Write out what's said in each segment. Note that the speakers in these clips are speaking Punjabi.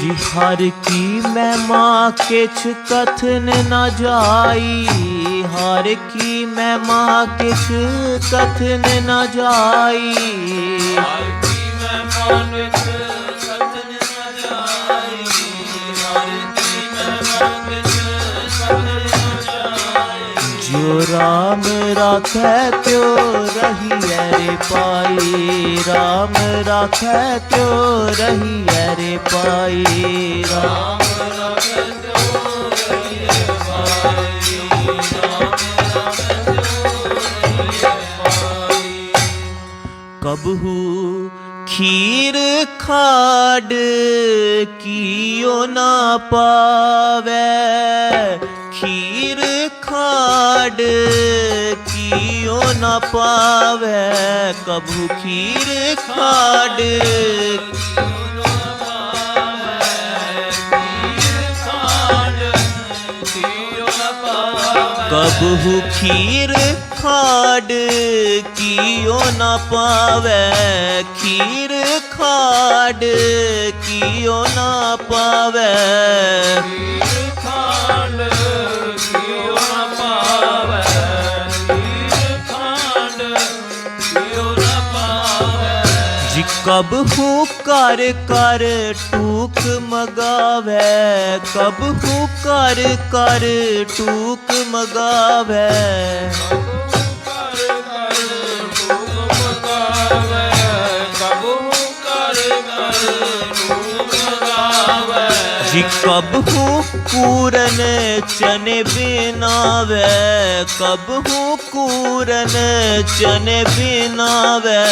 ਜੀ, ਹਰ ਕੀ ਮਹਿਮਾ ਕਿਛ ਕਥਨ ਨਾ ਜਾਈ। ਹਰ ਕੀ ਮਹਿਮਾ ਕਿਛ ਕਥਨ ਨਾ ਜਾਈ। ਹਰ ਕੀ ਮੈਂ ਜਾਈ ਰਾਮ ਰਾਖੈ ਤਿਉ ਰਹੀਐ ਰੇ ਪਾਈ। ਰਾਮ ਰਾਖੈ ਤਿਉ ਰਹੀਐ ਰੇ ਪਾਈ। ਰਾਮ ਰਾਮ ਰਖਿ ਜੋ ਰਹੀਏ ਪਾਈ। ਕਬਹੂ ਖੀਰ ਖਾੜ ਕੀਓ ਨਾ ਪਾਵੈ। ਖੀਰ ਖਾੜ ਕੀਓ ਨਾ ਪਾਵੈ ਕਬਹੂ ਖੀਰ ਖਾੜ ਕਬਹੂ ਖੀਰ ਖਾੜ ਕੀਓ ਨਾ ਪਾਵੈ ਖੀਰ ਖਾੜ ਕੀਓ ਨਾ ਪਾਵੈ ਕਬ ਕਬਹੂ ਕਰ ਟੂਕ ਮਗਾਵੈ, ਕਬ ਕਰ ਕਰ ਟੂਕ ਮਗਾਵੈ। ਜੀ ਕਬਹੂ ਪੂਰਨ ਚਨੇ ਬਿਨਾਵੈ ਕਬਹੂ ਕੂਰਨ ਚਨੇ ਬਿਨਾਵੈ।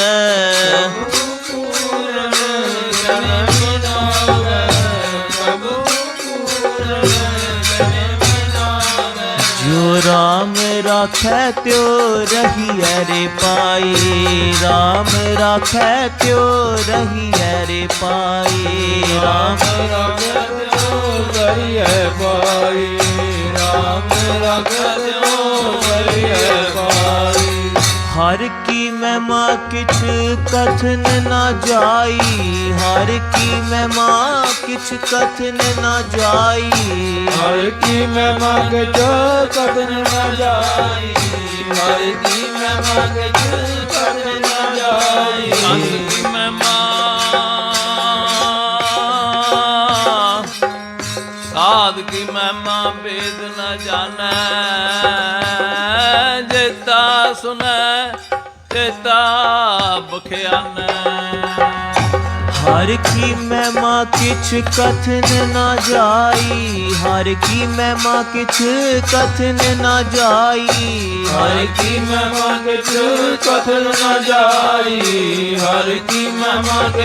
ਰਾਮ ਰਾਖੈ ਤਿਉ ਰਹੀਐ ਰੇ ਪਾਈ ਰਾਮ ਰਾਖੈ ਤਿਉ ਰਹੀਐ ਰੇ ਪਾਈ ਰਾਮ ਪਾਈ ਰਾਮ ਰਖਿ ਜੋ ਕਰੀਏ ਪਾਈ ਹਰ ਕੀ ਮਹਿਮਾ ਕਿਛ ਕਥਨ ਨਾ ਜਾਈ। ਹਰ ਕੀ ਮਹਿਮਾ ਕਿਛ ਕਥਨ ਨਾ ਜਾਈ। ਹਰ ਕੀ ਮੈਂ ਮੰਗ ਜੋ ਕਦਨ ਨਾ ਜਾਈ। ਹਰ ਕੀ ਮੈਂ ਮੰਗ ਜੋ ਕਦਨ ਨਾ ਜਾਈ। ਹਰ ਮੈਂ ਸਾਧ ਕੀ ਮਹਿਮਾ ਬੇਦ ਨ ਜਾਣੈ। ਜੇਤਾ ਸੁਨੈ ਤੇਤਾ ਬਖਿਆਨੈ ਹਰ ਕੀ ਮਹਿਮਾ ਕਿਛ ਕਥਨ ਨਾ ਜਾਈ। ਹਰ ਕੀ ਮਹਿਮਾ ਕਿਛ ਕਥਨ ਨਾ ਜਾਈ। ਹਰ ਕੀ ਮੈਂ ਮੰਗ ਕਥਨ ਨਾ ਜਾਈ। ਹਰ ਕੀ ਮੈਂ ਮੰਗ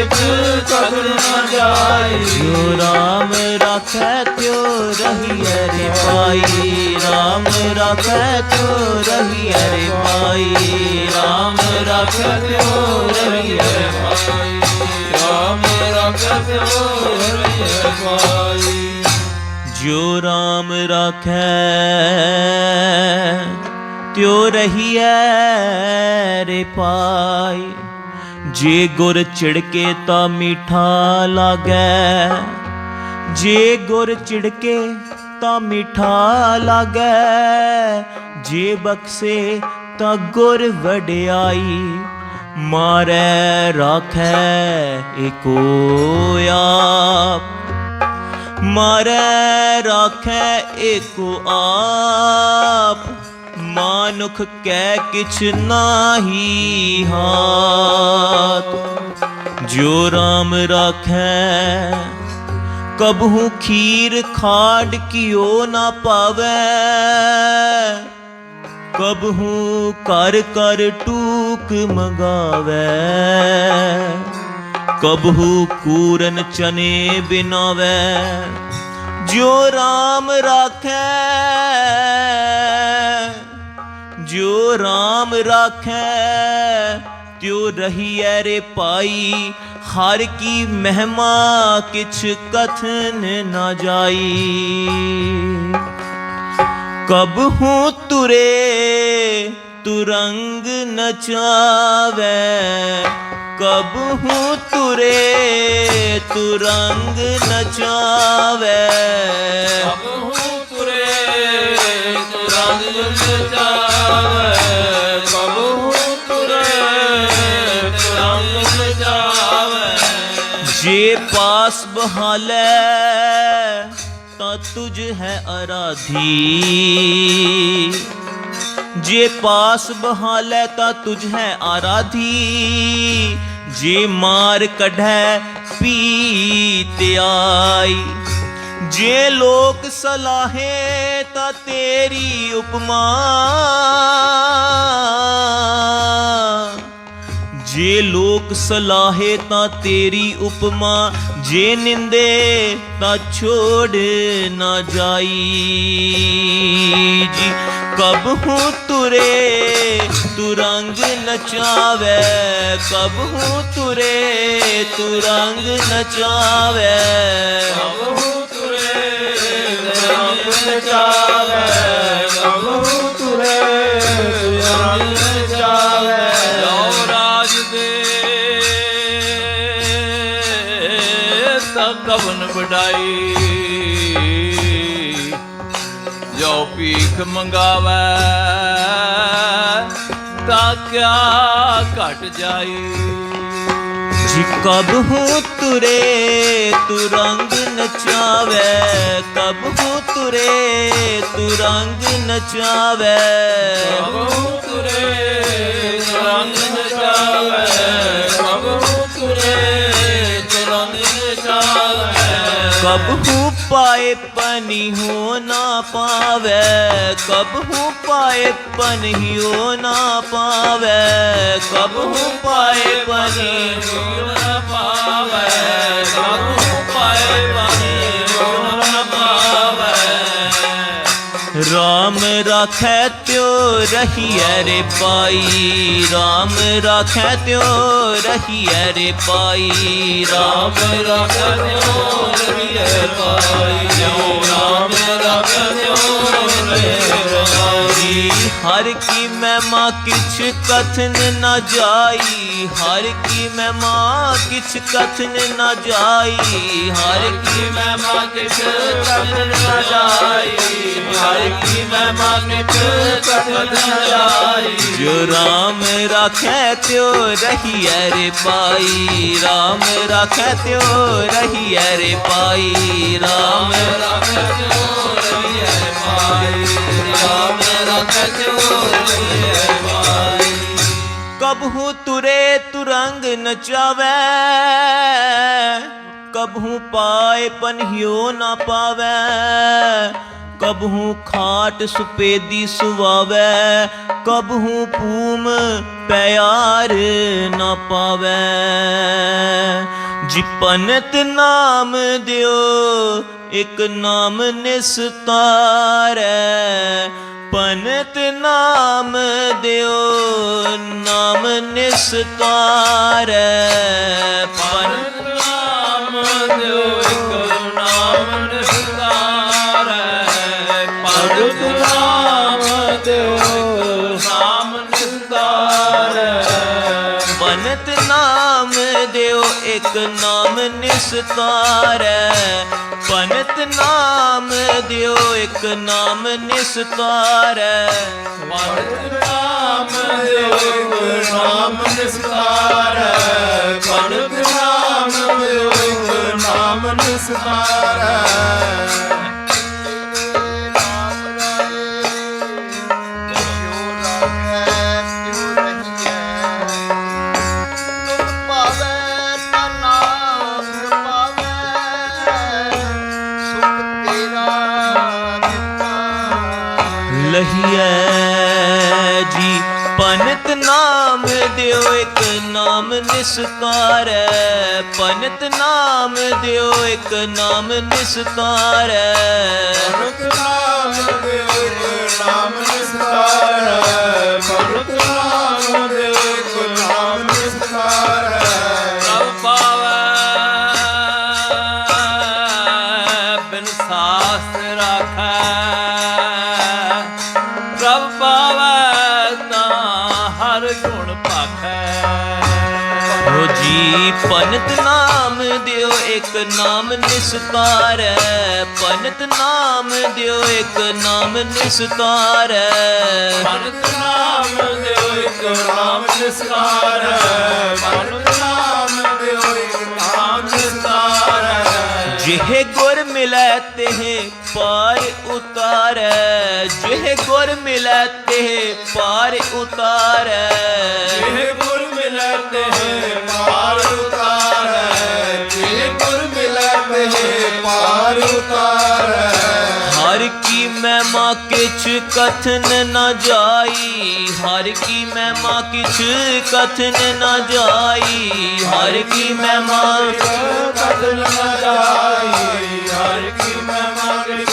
ਕਥਨ ਨਾ ਜਾਈ। ਜੋ ਰਾਮ ਰਾਖੈ ਤਿਉ ਰਹੀਐ ਰੇ ਪਾਈ ਰਾਮ ਰਾਖੈ ਤਿਉ ਰਹੀਐ ਰੇ ਪਾਈ ਰਾਮ ਰਾਖੈ ਤਿਉ ਰਹੀਐ ਪਾਈ ਪਾਈ ਜੋ ਰਾਮ ਰਾਖੈ, ਤਿਉ ਰਹੀਐ ਰੇ ਪਾਈ। ਜੇ ਗੁਰ ਚਿੜਕੇ ਤਾਂ ਮੀਠਾ ਲਾਗੈ, ਜੇ ਗੁਰ ਚਿੜਕੇ ਤਾਂ ਮੀਠਾ ਲਾਗੈ, ਜੇ ਬਖਸੇ ਤਾਂ ਗੁਰ ਵਡਿਆਈ। ਮਾਰੈ ਰਾਖੈ ਏਕੋ ਆਪ। ਮਾਰੈ ਰਾਖੈ ਏਕੋ ਆਪ। ਮਾਨੁਖ ਕੈ ਕਿਛ ਨਾਹੀ ਹਾਤ ਜੋ RAM ਰਾਖੈ, ਕਬਹੂ ਖੀਰ ਖਾੜ ਕਿਓ ਨਾ ਪਾਵੈ। ਕਬਹੂ ਕਰ ਕਰ ਟੂਕ ਮਗਾਵੈ? ਕਬਹੂ ਕੂਰਨ ਚਨੇ ਬਿਨਾਵੈ? ਜੋ RAM ਰਾਖੈ ਜੋ RAM ਰਾਖੈ, ਤਿਉ ਰਹੀ ਰਹੀਐ ਰੇ ਪਾਈ ਹਰ ਕੀ ਮਹਿਮਾ ਕਿਛ ਕਥਨ ਨਾ ਜਾਈ। ਕਬ ਹੂੰ ਤੁਰੇ ਤੁਰੰਗ ਨਚਾਵੇ ਕਬ ਹੂੰ ਤੁਰੇ ਤੁਰੰਗ ਨਚਾਵੇ ਅਬ ਹੂੰ ਤੁਰੇ ਤੁਰੰਗ ਨਚਾਵੇ ਕਬ ਹੂੰ ਤੁਰੇ ਤੁਰੰਗ ਨਚਾਵੇ ਜੇ ਪਾਸ ਬਹਾਲੇ ਤਾਂ ਤੁਝ ਹੈ ਅਰਾਧੀ ਜੇ ਪਾਸ ਬਹਾਲੇ ਤਾਂ ਤੁਝ ਹੈ ਆਰਾਧੀ ਜੇ ਮਾਰ ਕਢੈ ਪੀਤ ਆਈ ਜੇ ਲੋਕ ਸਲਾਹੇ ਤਾਂ ਤੇਰੀ ਉਪਮਾ ਜੇ ਲੋਕ ਸਲਾਹੇ ਤਾਂ ਤੇਰੀ ਉਪਮਾ ਜੇ ਨਿੰਦੇ ਤਾਂ ਛੋੜ ਨਾ ਜਾਈ। ਜੀ, ਕਬ ਹੂੰ ਤੁਰੇ ਤੁਰੰਗ ਨਚਾਵੇ। ਕਬ ਹੂੰ ਤੁਰੇ ਤੁਰੰਗ ਨਚਾਵੇ। ਕਬ ਹੂੰ ਤੁਰੇ ਤੁਰੰਗ ਨਚਾਵੇ। ਕਵਨ ਜੋ ਭੀਖ ਮੰਗਾਵੇ, ਤਾਂ ਕਿਆ ਘਟ ਜਾਈ? ਜੀ ਕਬ ਹੂੰ ਤੁਰੇ ਤੁਰੰਗ ਨਚਾਵੇ। ਕਬ ਹੂੰ ਤੁਰੇ ਤੁਰੰਗ ਨਚਾਵੇ। ਪਾਏ ਪਨੀ ਹੋ ਨਾ ਪਾਵੇ, ਕਬ ਹੂੰ ਪਾਏ ਪਨੀ ਹੋ ਨਾ ਪਾਵੇ, ਕਬ ਹੂੰ ਪਾਏ ਪਨੀ ਨਾ ਰਾਖੈ ਤਿਉ ਰਹੀਐ ਰੇ ਪਾਈ, ਰਾਮ ਰਾਖੈ ਤਿਉ ਰਹੀਐ ਰੇ ਪਾਈ, ਰਾਮ ਰਾਮ ਰਖਿਓ ਰਹੀਏ ਪਾਈ ਜੋ ਰਾਮ ਰਖਿਓ ਰਹੀਏ ਪਾਈ। ਹਰ ਮਹਿਮਾ ਕਿਛ ਕਥਨ ਨਾ ਜਾਈ। ਹਰ ਕੀ ਮਹਿਮਾ ਕਿਛ ਕਥਨ ਨਾ ਜਾਈ। ਹਰ ਕੀ ਕੀ ਮਾਂ ਕਿਛ ਕਥਨ ਨਾ ਜਾਈ। ਹਰ ਕੀ ਮੈਂ ਮਾਂ ਕਿਛ ਕਥਨ ਨਾ ਜਾਈ। ਜੋ ਰਾਮ ਰਾਖੈ ਤਿਉ ਰਹੀਐ ਰੇ ਪਾਈ। ਰਾਮ ਰਾਖੈ ਤਿਉ ਰਹੀਐ ਰੇ ਪਾਈ। ਰਾਮ ਰਾਮ ਰਖਿਓ ਰਹੀਏ ਪਾਈ। ਕਬਹੂ ਤੁਰੇ ਤੁਰੰਗ ਨਚਾਵੇ, ਕਬਹੂ ਪਾਏ ਪਨਹਿਓ ਨਾ ਪਾਵੇ, ਕਬਹੂ ਖਾਟ ਸੁਪੇਦੀ ਸੁਵਾਵੇ, ਕਬਹੂ ਪੂਮ ਪਿਆਰ ਨਾ ਪਾਵੇ। ਜੀ ਪੰਤ ਨਾਮ ਦਿਓ, ਇੱਕ ਨਾਮ ਨਿਸਤਾਰੈ ਪੰਤ ਨਾਮ ਦਿਓ ਨਾਮ ਨਿਸਤਾਰੈ। ਦਿਓ ਇੱਕ ਨਾਮ ਨਿਸਤਾਰੈ। ਪੰਤ ਨਾਮ ਦਿਓ ਇੱਕ ਨਾਮ ਨਿਸਤਾਰੈ। ਪਰਤ ਨਾਮ ਦਿਓ ਇੱਕ ਨਾਮ ਨਿਸਤਾਰ। ਪਰਤ ਨਾਮ ਦਿਓ ਇੱਕ ਨਾਮ ਨਿਸਤਾਰ। ਪੰਤ ਨਾਮ ਦਿਓ, ਇੱਕ ਨਾਮ ਨਿਸਤਾਰੈ। ਪੰਤ ਨਾਮ ਦਿਓ, ਇੱਕ ਨਾਮ ਨਿਸਤਾਰੈ। ਪਰਤ ਨਾਮ ਦਿਓ, ਇੱਕ ਨਾਮ ਨਿਸਤਾਰ। ਪਰਤ ਨਾਮ ਜੀ ਪੰਤ ਨਾਮ ਦਿਓ ਇੱਕ ਨਾਮ ਨਿਸਤਾਰੈ। ਪੰਤ ਨਾਮ ਦਿਓ ਇੱਕ ਨਾਮ ਨਿਸਤਾਰੈ। ਮਨਤ ਨਾਮ ਦਿਓ ਇੱਕ ਨਾਮ ਨਿਸਕਾਰ ਹੈ ਮਨਤ ਨਾਮ ਦਿਓ ਇੱਕ ਨਾਮ ਨਿਸਕਾਰ ਹੈ ਜਿਹ ਗੁਰ ਮਿਲੈ ਤਿਹ ਪਾਰ ਉਤਾਰੈ। ਜਿਹ ਗੁਰ ਮਿਲੈ ਤਿਹ ਪਾਰ ਉਤਾਰੈ। ਇਹ ਗੁਰ ਮਿਲੈ ਤੇ ਪਾਰ ਉਤਾਰੈ ਹਰ ਕੀ ਮਹਿਮਾ ਕਿਛ ਕਥਨ ਨ ਜਾਈ। ਹਰ ਕੀ ਮਹਿਮਾ ਕਿਛ ਕਥਨ ਨ ਜਾਈ। ਹਰ ਕੀ ਮਹਿਮਾ ਕਤਨ ਨ ਜਾਈ। ਹਰ ਕੀ ਮਹਿਮਾ ਕਿਛ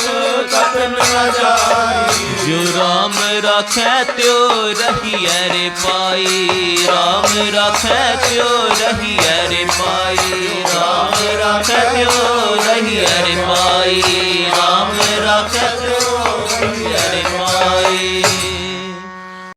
ਕਤਨ ਨ ਜਾਈ। ਜੋ ਰਾਮ ਰਾਖੈ ਤਿਉ ਰਹੀਐ ਰੇ ਪਾਈ। ਰਾਮ ਰਾਖੈ ਤਿਉ ਰਹੀਐ ਰੇ ਪਾਈ। ਰਾਮ ਰਾਖੈ ਤਿਉ ਰਹੀਐ ਰੇ